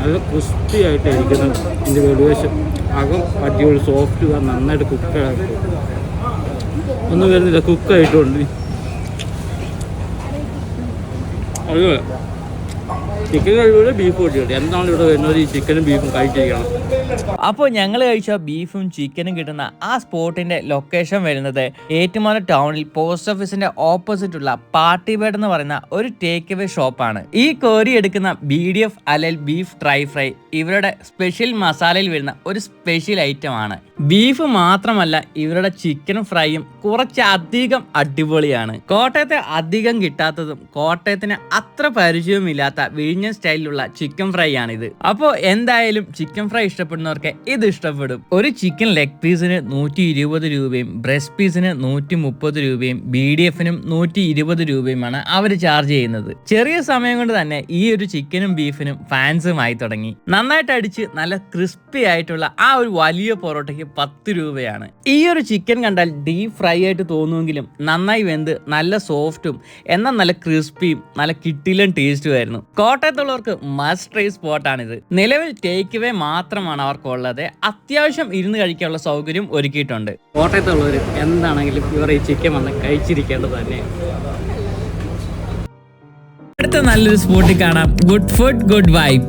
നല്ല ക്രിസ്പി ആയിട്ട് ഇരിക്കുന്നത്. ഇതിന്റെ വെളിവശം അകം അടിപൊളി സോഫ്റ്റ് നന്നായിട്ട് കുക്കായിട്ട് ഒന്നും വരുന്നില്ല. കുക്കായിട്ടുണ്ട് അത് ചിക്കൻ കഴിവിടെ ബീഫ് പൊട്ടിയുണ്ട് എന്താണ് ഇവിടെ വരുന്നത്? ഈ ചിക്കനും ബീഫും കഴിച്ചിരിക്കണം. അപ്പോൾ ഞങ്ങൾ കഴിച്ച ബീഫും ചിക്കനും കിട്ടുന്ന ആ സ്പോട്ടിന്റെ ലൊക്കേഷൻ വരുന്നത് ഏറ്റുമാല ടൗണിൽ പോസ്റ്റ് ഓഫീസിന്റെ ഓപ്പോസിറ്റ് ഉള്ള പാർട്ടി ബേഡ് എന്ന് പറയുന്ന ഒരു ടേക്ക് അവേ ഷോപ്പാണ്. ഈ കോരി എടുക്കുന്ന ബി ഡി എഫ് അലൽ ബീഫ് ഡ്രൈ ഫ്രൈ ഇവരുടെ സ്പെഷ്യൽ മസാലയിൽ വരുന്ന ഒരു സ്പെഷ്യൽ ഐറ്റം ആണ്. ബീഫ് മാത്രമല്ല ഇവരുടെ ചിക്കനും ഫ്രൈയും കുറച്ച് അധികം അടിപൊളിയാണ്. കോട്ടയത്തെ അധികം കിട്ടാത്തതും കോട്ടയത്തിന് അത്ര പരിചയവുമില്ലാത്ത വിഴിഞ്ഞൻ സ്റ്റൈലിലുള്ള ചിക്കൻ ഫ്രൈ ആണിത്. അപ്പോൾ എന്തായാലും ചിക്കൻ ഫ്രൈ ഇഷ്ടപ്പെടുന്നവർക്ക് ഇത് ഇഷ്ടപ്പെടും. ഒരു ചിക്കൻ ലെഗ് പീസിന് നൂറ്റി ഇരുപത് രൂപയും ബ്രസ്റ്റ് പീസിന് നൂറ്റി മുപ്പത് രൂപയും ബി ഡി എഫിനും നൂറ്റി ഇരുപത് രൂപയുമാണ് അവർ ചാർജ് ചെയ്യുന്നത്. ചെറിയ സമയം കൊണ്ട് തന്നെ ഈ ഒരു ചിക്കനും ബീഫിനും ആയി തുടങ്ങി. നന്നായിട്ട് അടിച്ച് നല്ല ക്രിസ്പി ആയിട്ടുള്ള ആ ഒരു വലിയ പൊറോട്ടയ്ക്ക് പത്ത് രൂപയാണ്. ഈ ഒരു ചിക്കൻ കണ്ടാൽ ഡീപ് ഫ്രൈ ആയിട്ട് തോന്നുമെങ്കിലും നന്നായി വെന്ത് നല്ല സോഫ്റ്റും എന്നാൽ നല്ല ക്രിസ്പിയും നല്ല കിട്ടിലും ടേസ്റ്റും ആയിരുന്നു. കോട്ടയത്തുള്ളവർക്ക് മസ്റ്റ് ട്രൈ സ്പോട്ടാണിത് നിലവിൽ ടേക്ക് വേ മാത്രമാണ് അവർക്കുള്ളത്. അത്യാവശ്യം ഇരുന്ന് കഴിക്കാനുള്ള സൗകര്യം ഒരുക്കിയിട്ടുണ്ട്. കോട്ടയത്തുള്ളവർ എന്താണെങ്കിലും ഇവർ ഈ ചിക്കൻ വന്ന് കഴിച്ചിരിക്കേണ്ടത് തന്നെയാണ് അടുത്ത നല്ലൊരു സ്പോട്ടിൽ കാണാം. Good food good vibe